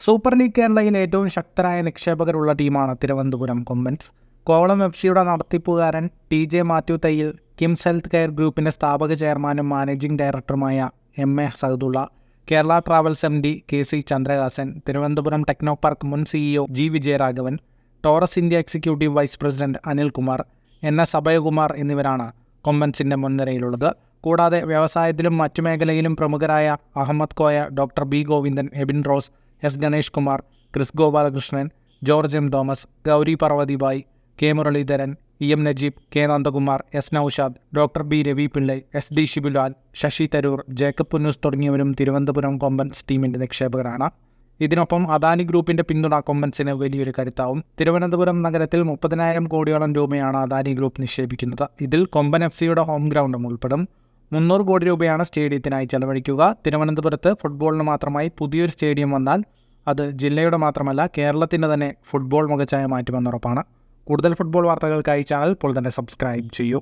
Super league കേരളയിൽ ഏറ്റവും ശക്തരായ നിക്ഷേപകരുള്ള ടീമാണ് തിരുവനന്തപുരം കൊമ്പൻസ്. കോവളം എഫ് സിയുടെ നടത്തിപ്പുകാരൻ T J Mathew Thayyil KIMS health care ഗ്രൂപ്പിന്റെ സ്ഥാപക ചെയർമാനും മാനേജിംഗ് ഡയറക്ടറുമായ M A Sahadulla Kerala travels M D K C Chandrahasan Thiruvananthapuram Technopark മുൻ CEO G Vijayaraghavan Taurus India executive vice president Anilkumar N S Abhayakumar എന്നിവരാണ് കൊമ്പൻസിന്റെ മുൻനിരയിലുള്ളത്. കൂടാതെ വ്യവസായത്തിലും മറ്റു മേഖലയിലും പ്രമുഖരായ Ahammed Koya doctor B Govindan Ebin Rose S Ganesh Kumar Kris Gopalakrishnan George M Thomas Gowri Parvathibai K Muraleedharan E M Najeeb K Nandakumar S Noushad doctor B Ravi Pillai S D Shibulal Shashi Tharoor Jacob Punnoose തുടങ്ങിയവരും തിരുവനന്തപുരം കൊമ്പൻസ് ടീമിന്റെ നിക്ഷേപകരാണ്. ഇതിനൊപ്പം അദാനി ഗ്രൂപ്പിന്റെ പിന്തുണ കൊമ്പൻസിന് വലിയൊരു കരുത്താവും. തിരുവനന്തപുരം നഗരത്തിൽ മുപ്പതിനായിരം കോടിയോളം രൂപയാണ് അദാനി ഗ്രൂപ്പ് നിക്ഷേപിക്കുന്നത്. ഇതിൽ കൊമ്പൻ എഫ് സിയുടെ ഹോം ഗ്രൗണ്ടും ഉൾപ്പെടും. മുന്നൂറ് കോടി രൂപയാണ് സ്റ്റേഡിയത്തിനായി ചെലവഴിക്കുക. തിരുവനന്തപുരത്ത് ഫുട്ബോളിന് മാത്രമായി പുതിയൊരു സ്റ്റേഡിയം വന്നാൽ അത് ജില്ലയുടെ മാത്രമല്ല കേരളത്തിന്റെ തന്നെ ഫുട്ബോൾ മുഖച്ഛായ മാറ്റുമെന്നുറപ്പാണ്. കൂടുതൽ ഫുട്ബോൾ വാർത്തകൾക്കായി ചാനൽ ഇപ്പോൾ തന്നെ സബ്സ്ക്രൈബ് ചെയ്യൂ.